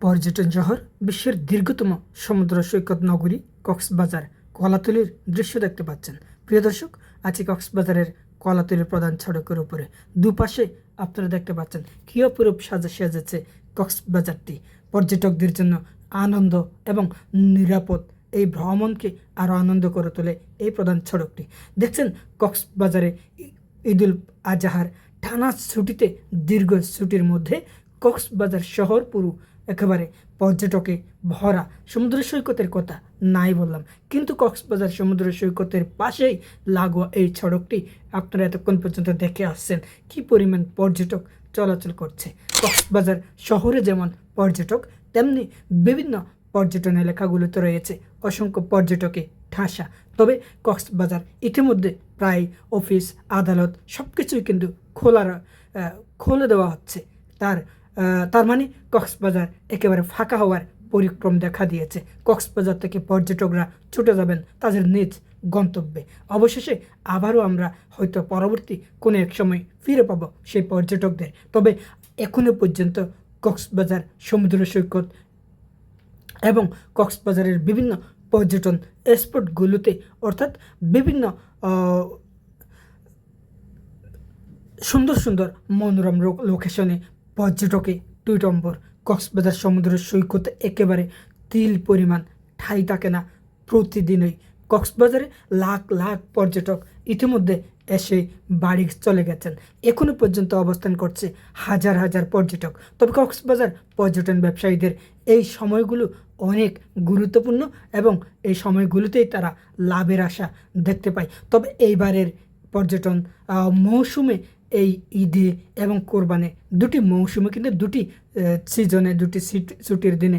পর্যটন শহর বিশ্বের দীর্ঘতম সমুদ্র সৈকত নগরী কক্সবাজার কলাতলির দৃশ্য দেখতে পাচ্ছেন। প্রিয় দর্শক আছি কক্সবাজারের কলাতলির প্রধান সড়কের উপরে দুপাশে আপনারা দেখতে পাচ্ছেন কী অপরূপ সাজা সেজেছে কক্সবাজারটি। পর্যটকদের জন্য আনন্দ এবং নিরাপদ এই ভ্রমণকে আরও আনন্দ করে তোলে এই প্রধান সড়কটি। দেখছেন কক্সবাজারে ঈদুল আজাহার টানা ছুটিতে দীর্ঘ ছুটির মধ্যে কক্সবাজার শহর পুরো একেবারে পর্যটকে ভরা সমুদ্র সৈকতের কথা নাই বললাম। কিন্তু কক্সবাজার সমুদ্র সৈকতের পাশেই লাগোয়া এই সড়কটি আপনারা এতক্ষণ পর্যন্ত দেখে আসছেন কি পরিমাণ পর্যটক চলাচল করছে। কক্সবাজার শহরে যেমন পর্যটক তেমনি বিভিন্ন পর্যটন এলাকাগুলোতে রয়েছে অসংখ্য পর্যটকে ঠাসা। তবে কক্সবাজার ইতিমধ্যে প্রায় অফিস আদালত সব কিছুই কিন্তু খোলা রা- আহ, খুলে দেওয়া হচ্ছে। তার তার মানে কক্সবাজার একেবারে ফাঁকা হওয়ার পরিক্রম দেখা দিয়েছে। কক্সবাজার থেকে পর্যটকরা ছুটে যাবেন তাদের নিজ গন্তব্যে। অবশেষে আবারও আমরা হয়তো পরবর্তী কোনো এক সময় ফিরে পাবো সেই পর্যটকদের। তবে এখনও পর্যন্ত কক্সবাজার, সমুদ্র সৈকত এবং কক্সবাজারের বিভিন্ন পর্যটন স্পটগুলোতে অর্থাৎ বিভিন্ন সুন্দর সুন্দর মনোরম লোকেশনে পর্যটকে টুইটম্বর কক্সবাজার সমুদ্র সৈকতে একেবারে তিল পরিমাণ, ঠাই থাকে না প্রতিদিনই। কক্সবাজারে লাখ লাখ পর্যটক ইতিমধ্যে এসে বাড়ি চলে গেছেন। এখনও পর্যন্ত অবস্থান করছে হাজার হাজার পর্যটক। তবে কক্সবাজার পর্যটন ব্যবসায়ীদের এই সময়গুলো অনেক গুরুত্বপূর্ণ এবং এই সময়গুলোতেই তারা লাভের আশা দেখতে পায়। তবে এইবারের পর্যটন মৌসুমে এই ঈদে এবং কোরবানে দুটি মৌসুমে কিন্তু দুটি সিজনে দুটি ছুটির দিনে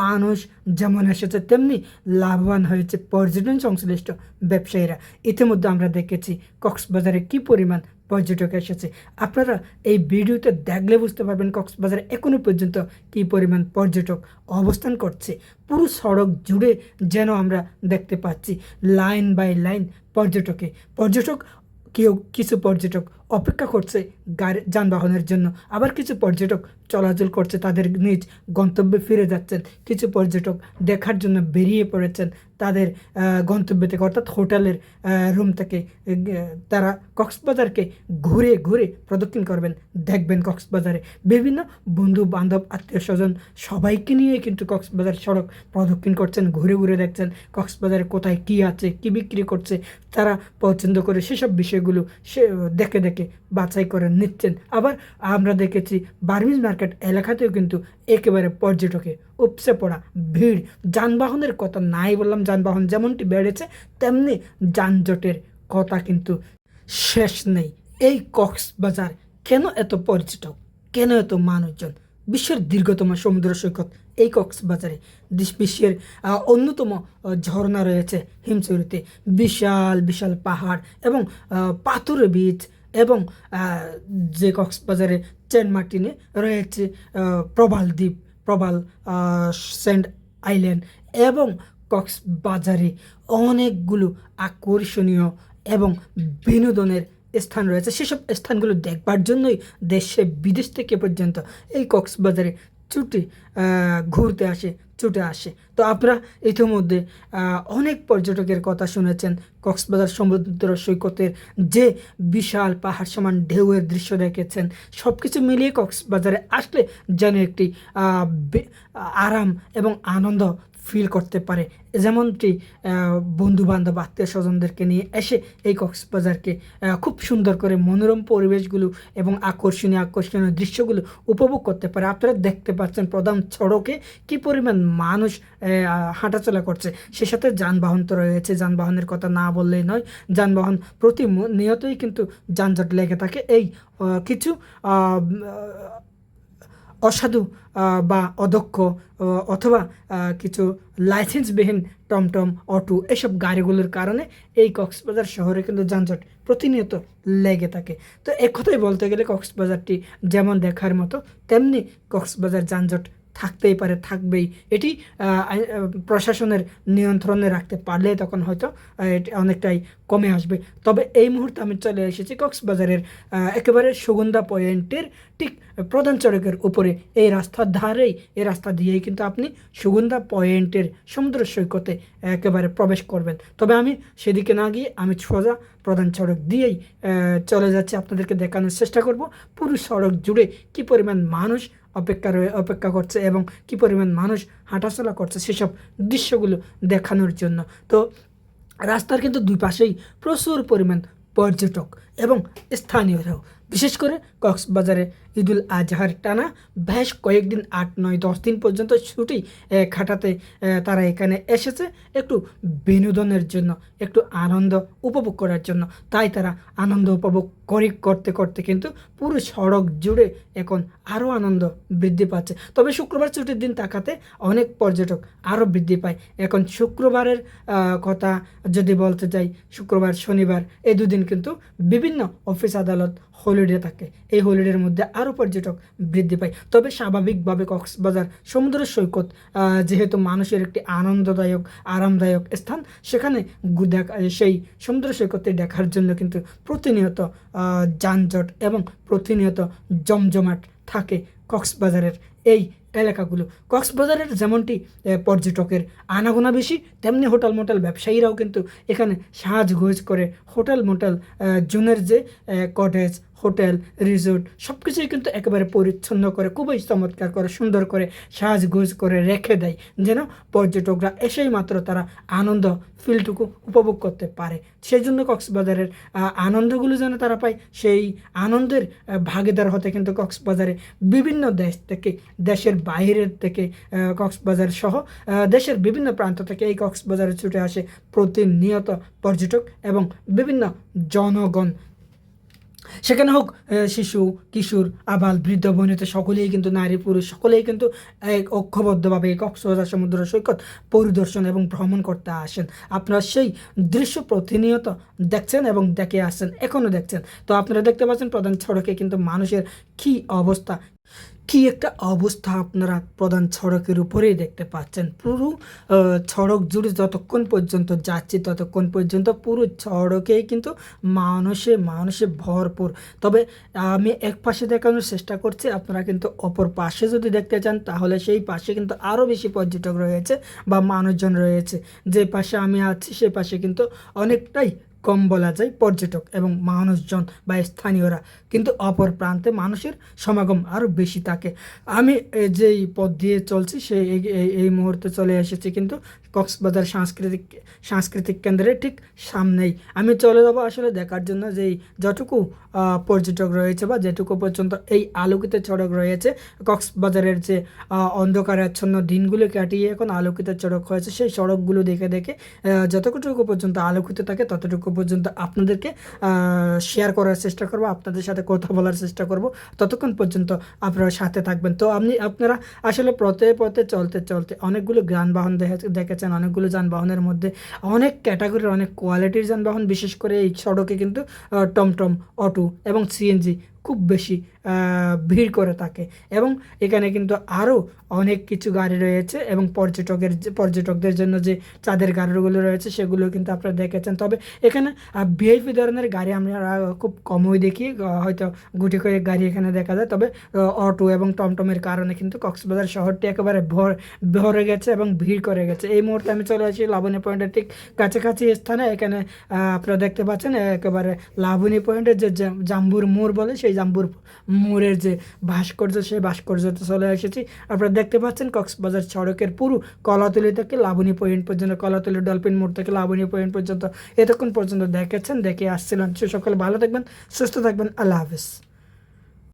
মানুষ যেমন এসেছে, তেমনি লাভবান হয়েছে পর্যটন সংশ্লিষ্ট ব্যবসায়ীরা। ইতিমধ্যে আমরা দেখেছি কক্সবাজারে কি পরিমাণ পর্যটক এসেছে। আপনারা এই ভিডিওতে দেখলে বুঝতে পারবেন কক্সবাজারে এখনও পর্যন্ত কি পরিমাণ পর্যটক অবস্থান করছে। পুরো সড়ক জুড়ে যেন আমরা দেখতে পাচ্ছি লাইন বাই লাইন পর্যটকে। পর্যটক, কেউ, কিছু পর্যটক অপেক্ষা করছে গাড়ি, যানবাহনের জন্য। আবার কিছু পর্যটক চলাচল করছে তাদের নিজ গন্তব্যে ফিরে যাচ্ছেন। কিছু পর্যটক দেখার জন্য বেরিয়ে পড়েছেন তাদের গন্তব্য থেকে, অর্থাৎ হোটেলের রুম থেকে। তারা কক্সবাজারকে ঘুরে ঘুরে প্রদক্ষিণ করবেন। দেখবেন কক্সবাজারে বিভিন্ন বন্ধু বান্ধব আত্মীয় স্বজন সবাইকে নিয়ে কিন্তু কক্সবাজার সড়ক প্রদক্ষিণ করছেন, ঘুরে ঘুরে দেখছেন কক্সবাজারে কোথায় কি আছে, কি বিক্রি করছে, তারা পছন্দ করে সেসব বিষয়গুলো সে, দেখে দেখে বাছাই করে নিচ্ছেন। আবার আমরা দেখেছি বার্মিজ মার্কেট এলাকাতেও কিন্তু একেবারে পর্যটকে উপসে পড়া ভিড়। যানবাহনের কথা নাই বললাম, যানবাহন যেমনটি বেড়েছে, তেমনি যানজটের কথা কিন্তু শেষ নেই। এই কক্সবাজার কেন এত পর্যটক কেন এত মানুষজন? বিশ্বের দীর্ঘতম সমুদ্র সৈকত এই কক্সবাজারে। বিশ্বের অন্যতম ঝর্ণা রয়েছে হিমচুরিতে বিশাল বিশাল পাহাড় এবং পাথুরে বীচ এবং যে কক্সবাজারে চেন মার্টিনে রয়েছে প্রবাল দ্বীপ, প্রবাল সেন্ট আইল্যান্ড এবং কক্সবাজারে অনেকগুলো আকর্ষণীয় এবং বিনোদনের স্থান রয়েছে। সেসব স্থানগুলো দেখবার জন্যই দেশে বিদেশ থেকে পর্যন্ত এই কক্সবাজারে ছুটে ঘুরতে আসে, ছুটে আসে। তো আপনারা ইতিমধ্যে অনেক পর্যটকের কথা শুনেছেন, কক্সবাজার সমুদ্র সৈকতের যে বিশাল পাহাড় সমান ঢেউয়ের দৃশ্য দেখেছেন সব কিছু মিলিয়ে কক্সবাজারে আসলে যেন একটি আরাম এবং আনন্দ ফিল করতে পারে। যেমনটি বন্ধু বান্ধব আত্মীয় স্বজনদেরকে নিয়ে এসে এই কক্সবাজারকে খুব সুন্দর করে মনোরম পরিবেশগুলো এবং আকর্ষণীয় আকর্ষণীয় দৃশ্যগুলো উপভোগ করতে পারে। আপনারা দেখতে পাচ্ছেন প্রধান সড়কে কি পরিমাণ মানুষ হাঁটাচলা করছে। সে সাথে যানবাহন তো রয়েছে। যানবাহনের কথা না বললেই নয়, যানবাহন প্রতি নিয়তই কিন্তু যানজট লেগে থাকে। এই কিছু অসাধু বা অদক্ষ অথবা কিছু লাইসেন্সবিহীন টমটম, অটো এসব গাড়িগুলোর কারণে এই কক্সবাজার শহরে কিন্তু যানজট প্রতিনিয়ত লেগে থাকে। তো এক কথাই বলতে গেলে কক্সবাজারটি যেমন দেখার মতো, তেমনি কক্সবাজার যানজট থাকতেই পারে, থাকবেই। এটি প্রশাসনের নিয়ন্ত্রণে রাখতে পারলে তখন হয়তো এটি অনেকটাই কমে আসবে। তবে এই মুহূর্তে আমি চলে এসেছি কক্সবাজারের একেবারে সুগন্ধা পয়েন্টের, ঠিক প্রধান সড়কের উপরে। এই রাস্তার ধারেই, এই রাস্তা দিয়েই কিন্তু আপনি সুগন্ধা পয়েন্টের সমুদ্র সৈকতে একেবারে প্রবেশ করবেন। তবে আমি সেদিকে না গিয়ে, আমি সোজা প্রধান সড়ক দিয়েই চলে যাচ্ছি। আপনাদেরকে দেখানোর চেষ্টা করব পুরো সড়ক জুড়ে কি পরিমাণ মানুষ অপেক্ষা রয়ে, অপেক্ষা করছে এবং কি পরিমাণ মানুষ হাঁটাচলা করছে সেসব দৃশ্যগুলো দেখানোর জন্য। তো রাস্তার কিন্তু দুই পাশেই প্রচুর পরিমাণ পর্যটক এবং স্থানীয়রাও। বিশেষ করে কক্সবাজারে ঈদুল আজহার টানা বেশ কয়েকদিন আট, নয়, দশ দিন পর্যন্ত ছুটি খাটাতে তারা এখানে এসেছে একটু বিনোদনের জন্য, একটু আনন্দ উপভোগ করার জন্য। তাই তারা আনন্দ উপভোগ করে, করতে করতে কিন্তু পুরো সড়ক জুড়ে এখন আরও আনন্দ বৃদ্ধি পাচ্ছে। তবে শুক্রবার ছুটির দিন তাকাতে অনেক পর্যটক আরও বৃদ্ধি পায়। এখন শুক্রবারের কথা যদি বলতে যাই, শুক্রবার, শনিবার এই দুদিন কিন্তু বিভিন্ন অফিস আদালত হলিডে থাকে। এই হলিডের মধ্যে আরও পর্যটক বৃদ্ধি পায়। তবে স্বাভাবিকভাবে কক্সবাজার সমুদ্র সৈকত যেহেতু মানুষের একটি আনন্দদায়ক, আরামদায়ক স্থান, সেখানে সেই সমুদ্র সৈকতে দেখার জন্য কিন্তু প্রতিনিয়ত যানজট এবং প্রতিনিয়ত জমজমাট থাকে কক্সবাজারের এই এলাকাগুলো। কক্সবাজারের যেমনটি পর্যটকের আনাগোনা বেশি, তেমনি হোটেল মোটেল ব্যবসায়ীরাও কিন্তু এখানে সাজগোজ করে হোটেল মোটেল জুনের যে কটেজ হোটেল, রিসোর্ট সব কিছুই কিন্তু একেবারে পরিচ্ছন্ন করে, খুবই চমৎকার করে, সুন্দর করে সাজগোজ করে রেখে দেয়। যেন পর্যটকরা এসেই মাত্র তারা আনন্দ ফিলটুকু উপভোগ করতে পারে। সেই জন্য কক্সবাজারের আনন্দগুলো যেন তারা পায়, সেই আনন্দের ভাগিদার হতে কিন্তু কক্সবাজারে বিভিন্ন দেশ থেকে, দেশের বাইরের থেকে কক্সবাজার সহ দেশের বিভিন্ন প্রান্ত থেকে এই কক্সবাজারে ছুটে আসে প্রতিনিয়ত পর্যটক এবং বিভিন্ন জনগণ। সেখানে হোক শিশু, কিশোর, আবাল, বৃদ্ধ, বনিত, সকলেই কিন্তু নারী, পুরুষ, সকলেই কিন্তু এক ঐক্যবদ্ধভাবে এক কক্সবাজার সমুদ্র সৈকত পরিদর্শন এবং ভ্রমণ করতে আসেন। আপনারা সেই দৃশ্য প্রতিনিয়ত দেখছেন এবং দেখে আসছেন এখনও দেখছেন। তো আপনারা দেখতে পাচ্ছেন প্রধান সড়কে কিন্তু মানুষের কী অবস্থা। কি একটা অবস্থা আপনারা প্রধান সড়কের উপরেই দেখতে পাচ্ছেন। পুরো সড়ক জুড়ে যতক্ষণ পর্যন্ত যাচ্ছি, ততক্ষণ পর্যন্ত পুরো সড়কেই কিন্তু মানুষে মানুষে ভরপুর। তবে আমি এক পাশে দেখানোর চেষ্টা করছি, আপনারা কিন্তু অপর পাশে যদি দেখতে চান, তাহলে সেই পাশে কিন্তু আরও বেশি পর্যটক রয়েছে বা মানুষজন রয়েছে। যে পাশে আমি আছি, সে পাশে কিন্তু অনেকটাই কম বলা যায় পর্যটক এবং মানুষজন বা স্থানীয়রা। কিন্তু অপর প্রান্তে মানুষের সমাগম আরও বেশি থাকে। আমি যেই পথ দিয়ে চলছি সেই এই- মুহূর্তে চলে এসেছি কিন্তু কক্সবাজার সাংস্কৃতিক সাংস্কৃতিক কেন্দ্রের ঠিক সামনেই। আমি চলে যাব আসলে দেখার জন্য যেই যতটুকু পর্যটক রয়েছে বা যেটুকু পর্যন্ত এই আলোকিত সড়ক রয়েছে, কক্সবাজারের যে অন্ধকারাচ্ছন্ন দিনগুলো কাটিয়ে এখন আলোকিত সড়ক হয়েছে, সেই সড়কগুলো দেখে দেখে যতটুকু পর্যন্ত আলোকিত থাকে ততটুকু পর্যন্ত আপনাদেরকে শেয়ার করার চেষ্টা করব, আপনাদের সাথে কথা বলার চেষ্টা করব। ততক্ষণ পর্যন্ত আপনারা সাথে থাকবেন। তো আপনি, আপনারা আসলে পথে পথে চলতে চলতে অনেকগুলো যানবাহন দেখে- দেখেছেন, অনেকগুলো যানবাহনের মধ্যে অনেক ক্যাটাগরির অনেক কোয়ালিটির যানবাহন, বিশেষ করে এই সড়কে কিন্তু টমটম অটো এবং সিএনজি খুব বেশি ভিড় করে থাকে। এবং এখানে কিন্তু আরও অনেক কিছু গাড়ি রয়েছে এবং পর্যটকের পর্যটকদের জন্য যে চাঁদের গাড়িগুলো রয়েছে সেগুলো কিন্তু আপনারা দেখেছেন। তবে এখানে ভিআইপি ধরনের গাড়ি আমরা খুব কমই দেখি হয়তো গুটি কয়েক গাড়ি এখানে দেখা যায়। তবে অটো এবং টমটমের কারণে কিন্তু কক্সবাজার শহরটি একেবারে ভর, ভরে গেছে এবং ভিড় করে গেছে। এই মুহূর্তে আমি চলে আসি লাবণী পয়েন্টের ঠিক কাছাকাছি স্থানে। এখানে আপনারা দেখতে পাচ্ছেন একেবারে লাবণী পয়েন্টের যে, জাম্বুর মোড় বলে সেই জাম্বুর মোড়ের যে ভাস্কর্য, সেই ভাস্কর্যতে চলে এসেছি। আপনারা দেখতে পাচ্ছেন কক্সবাজার সড়কের পুরো কলাতলি থেকে লাবণী পয়েন্ট পর্যন্ত, কলাতলি ডলফিন মোড় থেকে লাবণী পয়েন্ট পর্যন্ত, এতক্ষণ পর্যন্ত দেখেছেন, দেখে আসছিলেন। সে সকলে ভালো থাকবেন, সুস্থ থাকবেন, আল্লাহ হাফিজ।